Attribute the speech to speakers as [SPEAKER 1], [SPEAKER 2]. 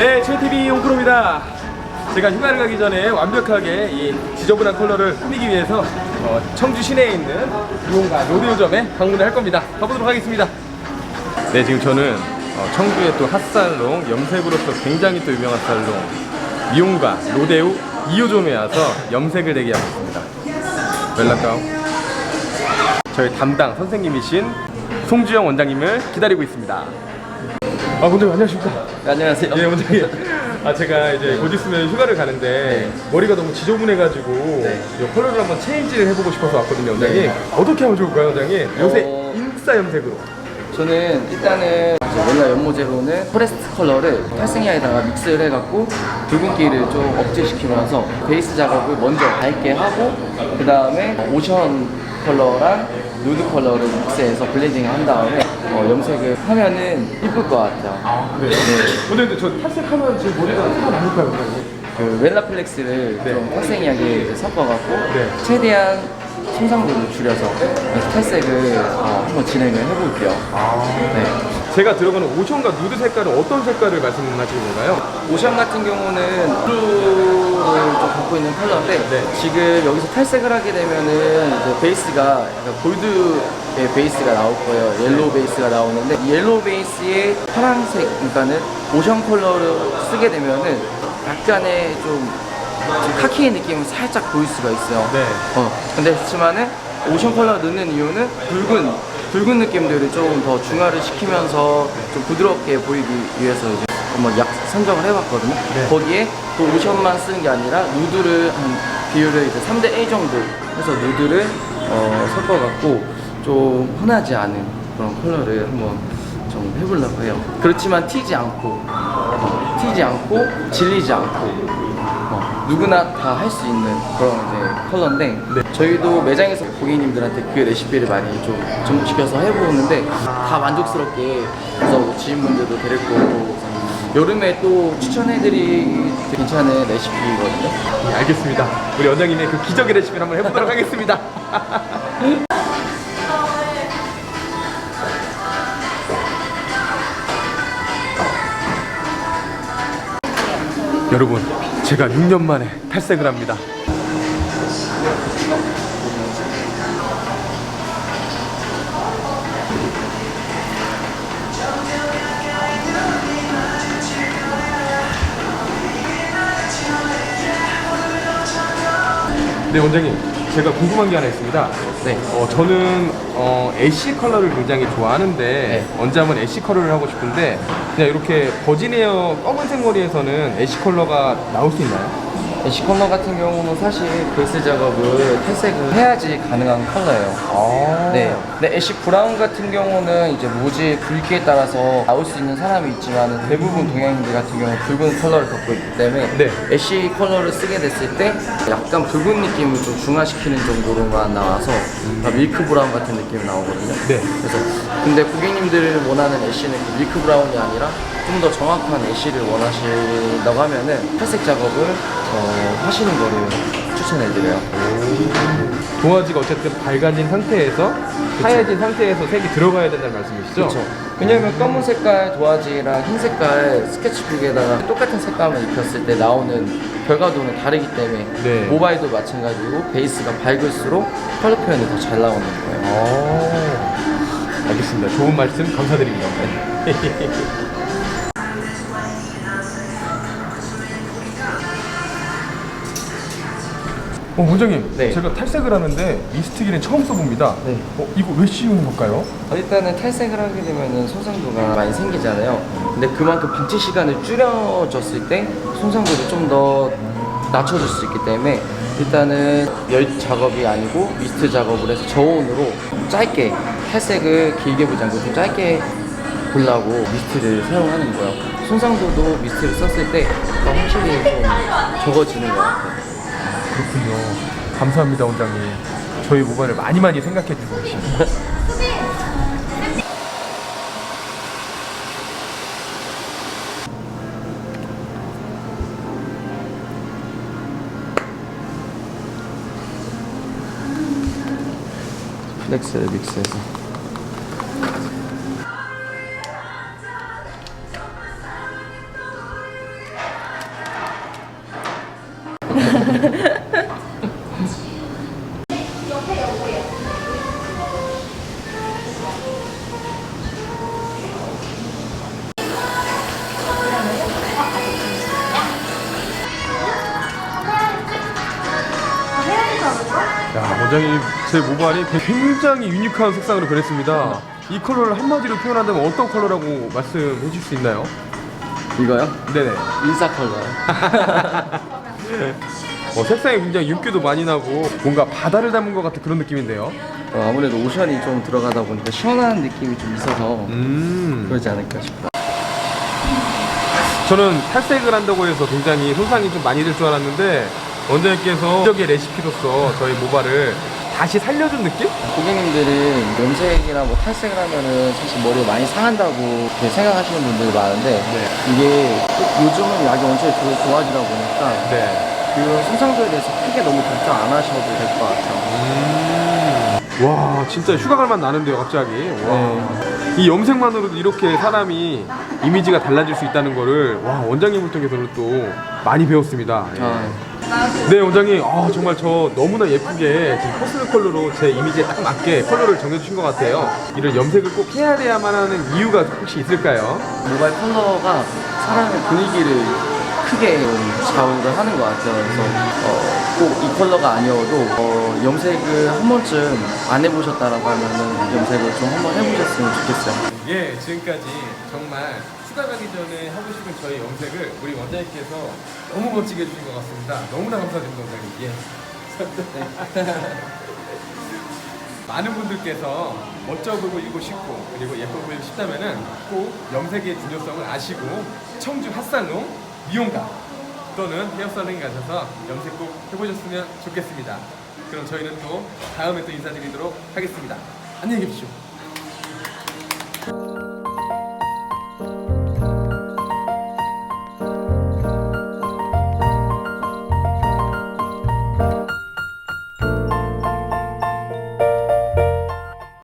[SPEAKER 1] 네, 최TV 용프로입니다. 제가 휴가를 가기 전에 완벽하게 이 지저분한 컬러를 꾸미기 위해서 어, 청주 시내에 있는 무언가 로데오점에 방문을 할 겁니다. 가보도록 하겠습니다. 네, 지금 저는 어, 청주의 또 핫살롱, 염색으로서 굉장히 또 유명한 살롱, 미용가 로데오 2호점에 와서 염색을 대기하고 있습니다. 웰라카우. 저희 담당 선생님이신 송주영 원장님을 기다리고 있습니다. 아, 원장님 안녕하십니까?
[SPEAKER 2] 네, 안녕하세요.
[SPEAKER 1] 예, 원장님. 아, 제가 이제 곧 있으면 휴가를 가는데 머리가 너무 지저분해가지고
[SPEAKER 2] 네.
[SPEAKER 1] 이 컬러를 한번 체인지를 해보고 싶어서 왔거든요, 원장님.
[SPEAKER 2] 네.
[SPEAKER 1] 어떻게 하면 좋을까요, 원장님? 요새
[SPEAKER 2] 어.
[SPEAKER 1] 인싸 염색으로.
[SPEAKER 2] 저는 일단은 이제 원래 연모제로는 포레스트 컬러를 탈색약에다가 믹스를 해갖고 붉은기를 좀 억제시키면서 베이스 작업을 먼저 밝게 하고 그 다음에 오션 컬러랑 누드 컬러를 믹스해서 블렌딩을 한 다음에 어, 염색을 하면은 이쁠 것 같아요.
[SPEAKER 1] 아, 그래요? 원장님, 저 탈색하면 제 머리가 다 나올까요?
[SPEAKER 2] 그 웰라플렉스를
[SPEAKER 1] 네.
[SPEAKER 2] 좀 이제 섞어갖고
[SPEAKER 1] 네.
[SPEAKER 2] 최대한 손상도를 줄여서 탈색을 어, 한번 진행을 해볼게요.
[SPEAKER 1] 아.
[SPEAKER 2] 네.
[SPEAKER 1] 제가 들어가는 오션과 누드 색깔은 어떤 색깔을 말씀하시는 건가요?
[SPEAKER 2] 오션 같은 경우는 블루를 좀 갖고 있는 컬러인데
[SPEAKER 1] 네.
[SPEAKER 2] 지금 여기서 탈색을 하게 되면은 이제 베이스가 약간 골드의 베이스가 나올 거예요. 옐로우 베이스가 나오는데 이 옐로우 베이스에 파란색 그러니까는 오션 컬러를 쓰게 되면은 약간의 좀, 좀 카키의 느낌을 살짝 보일 수가 있어요.
[SPEAKER 1] 네.
[SPEAKER 2] 어, 근데 그렇지만은 오션 컬러 넣는 이유는 붉은 붉은 느낌들을 좀 더 중화를 시키면서 좀 부드럽게 보이기 위해서 이제 한번 약 선정을 해봤거든요.
[SPEAKER 1] 네.
[SPEAKER 2] 거기에 또 오션만 쓰는 게 아니라 누드를 한 비율을 이제 3대 1 정도 해서 누드를 어, 섞어갖고 좀 흔하지 않은 그런 컬러를 한번 좀 해보려고 해요. 그렇지만 튀지 않고 어, 튀지 않고 질리지 않고 어, 누구나 다 할 수 있는 그런 이제 컬러인데
[SPEAKER 1] 네.
[SPEAKER 2] 저희도 매장에서 고객님들한테 그 레시피를 많이 좀 접목시켜서 해보는데 다 만족스럽게 그래서 지인분들도 데리고 여름에 또 추천해드리기 괜찮은 레시피거든요.
[SPEAKER 1] 네, 알겠습니다. 우리 원장님의 그 기적의 레시피를 한번 해보도록 하겠습니다. 여러분, 제가 6년 만에 탈색을 합니다. 네, 원장님. 제가 궁금한 게 하나 있습니다.
[SPEAKER 2] 네.
[SPEAKER 1] 어, 저는 어, 애쉬 컬러를 굉장히 좋아하는데
[SPEAKER 2] 네.
[SPEAKER 1] 언제 한번 애쉬 컬러를 하고 싶은데 그냥 이렇게 버진에어 검은색 머리에서는 애쉬 컬러가 나올 수 있나요?
[SPEAKER 2] 애쉬 컬러 같은 경우는 사실 베이스 작업을 탈색을 해야지 가능한 컬러예요.
[SPEAKER 1] 아.
[SPEAKER 2] 네. 근데 애쉬 브라운 같은 경우는 이제 모지 굵기에 따라서 나올 수 있는 사람이 있지만 대부분 동양인들 같은 경우는 붉은 컬러를 갖고 있기 때문에
[SPEAKER 1] 네.
[SPEAKER 2] 애쉬 컬러를 쓰게 됐을 때 약간 붉은 느낌을 좀 중화시키는 정도로만 나와서 그러니까 밀크 브라운 같은 느낌이 나오거든요.
[SPEAKER 1] 네.
[SPEAKER 2] 그래서 근데 고객님들이 원하는 애쉬는 그 밀크 브라운이 아니라 좀 더 정확한 애쉬를 원하신다고 하면은 탈색 작업을 어, 하시는 거를 추천해드려요.
[SPEAKER 1] 도화지가 어쨌든 밝아진 상태에서 하얘진 상태에서 색이 들어가야 된다는 말씀이시죠?
[SPEAKER 2] 그렇죠. 왜냐면 검은 색깔 도화지랑 흰 색깔 스케치북에다가 똑같은 색감을 입혔을 때 나오는 결과도는 다르기 때문에
[SPEAKER 1] 네.
[SPEAKER 2] 모바일도 마찬가지고 베이스가 밝을수록 컬러 표현이 더 잘 나오는 거예요.
[SPEAKER 1] 아, 알겠습니다. 좋은 말씀 감사드립니다. 어, 원장님,
[SPEAKER 2] 네.
[SPEAKER 1] 제가 탈색을 하는데 미스트기는 처음 써봅니다.
[SPEAKER 2] 네.
[SPEAKER 1] 어, 이거 왜 씌우는 걸까요?
[SPEAKER 2] 어, 일단은 탈색을 하게 되면은 손상도가 많이 생기잖아요. 근데 그만큼 방치 시간을 줄여줬을 때 손상도를 좀 더 낮춰줄 수 있기 때문에 일단은 열 작업이 아니고 미스트 작업을 해서 저온으로 짧게 탈색을 길게 보지 않고 좀 짧게 보려고 미스트를 사용하는 거예요. 손상도도 미스트를 썼을 때 확실히 좀 적어지는 것 같아요.
[SPEAKER 1] 그렇군요. 감사합니다, 원장님. 저희 모바일을 많이 많이 생각해 주고 계십니다.
[SPEAKER 2] Lexere Bixese. Ha ha ha. 스해서
[SPEAKER 1] 원장님 제 모발이 굉장히 유니크한 색상으로 변했습니다. 이 컬러를 한마디로 표현한다면 어떤 컬러라고 말씀해 주실 수 있나요?
[SPEAKER 2] 이거요?
[SPEAKER 1] 네네.
[SPEAKER 2] 인싸 컬러요.
[SPEAKER 1] 어, 색상이 굉장히 윤기도 많이 나고 뭔가 바다를 담은 것 같은 그런 느낌인데요.
[SPEAKER 2] 어, 아무래도 오션이 좀 들어가다 보니까 시원한 느낌이 좀 있어서
[SPEAKER 1] 음.
[SPEAKER 2] 그러지 않을까 싶어요.
[SPEAKER 1] 저는 탈색을 한다고 해서 굉장히 손상이 좀 많이 될 줄 알았는데 원장님께서 적의 레시피로서 저희 모발을 다시 살려준 느낌?
[SPEAKER 2] 고객님들은 염색이나 뭐 탈색을 하면은 사실 머리가 많이 상한다고 이렇게 생각하시는 분들이 많은데 이게 또 요즘은 약이 원체 더 좋아지다 보니까
[SPEAKER 1] 네.
[SPEAKER 2] 그런 손상도에 대해서 크게 너무 걱정 안 하셔도 될 것 같아요.
[SPEAKER 1] 음. 와 진짜 휴가 갈 맛 나는데요 갑자기 와. 이 염색만으로도 이렇게 사람이 이미지가 달라질 수 있다는 거를 와 원장님을 통해서는 또 많이 배웠습니다 예.
[SPEAKER 2] 아,
[SPEAKER 1] 네 원장님 아 정말 저 너무나 예쁘게 지금 퍼스널 컬러로 제 이미지에 딱 맞게 컬러를 정해주신 것 같아요 이런 염색을 꼭 해야 돼야만 하는 이유가 혹시 있을까요?
[SPEAKER 2] 모바일 컬러가 사람의 분위기를 크게 좌우를 하는 것 같아요. 그래서 어, 꼭이 컬러가 아니어도 어, 염색을 한 번쯤 안 해보셨다라고 하면은 염색을 좀 한번 해보셨으면 좋겠어요.
[SPEAKER 1] 예, 지금까지 정말 휴가 가기 전에 하고 싶은 저희 염색을 우리 원장님께서 너무 멋지게 해주신 것 같습니다. 너무나 감사드립니다, 원장님. 예. 많은 분들께서 멋져 보이고 싶고 그리고 예뻐 보이고 싶다면은 꼭 염색의 중요성을 아시고 청주 핫살롱 미용가 또는 헤어살롱에 가셔서 염색 꼭 해보셨으면 좋겠습니다. 그럼 저희는 또 다음에 또 인사드리도록 하겠습니다. 안녕히 계십시오.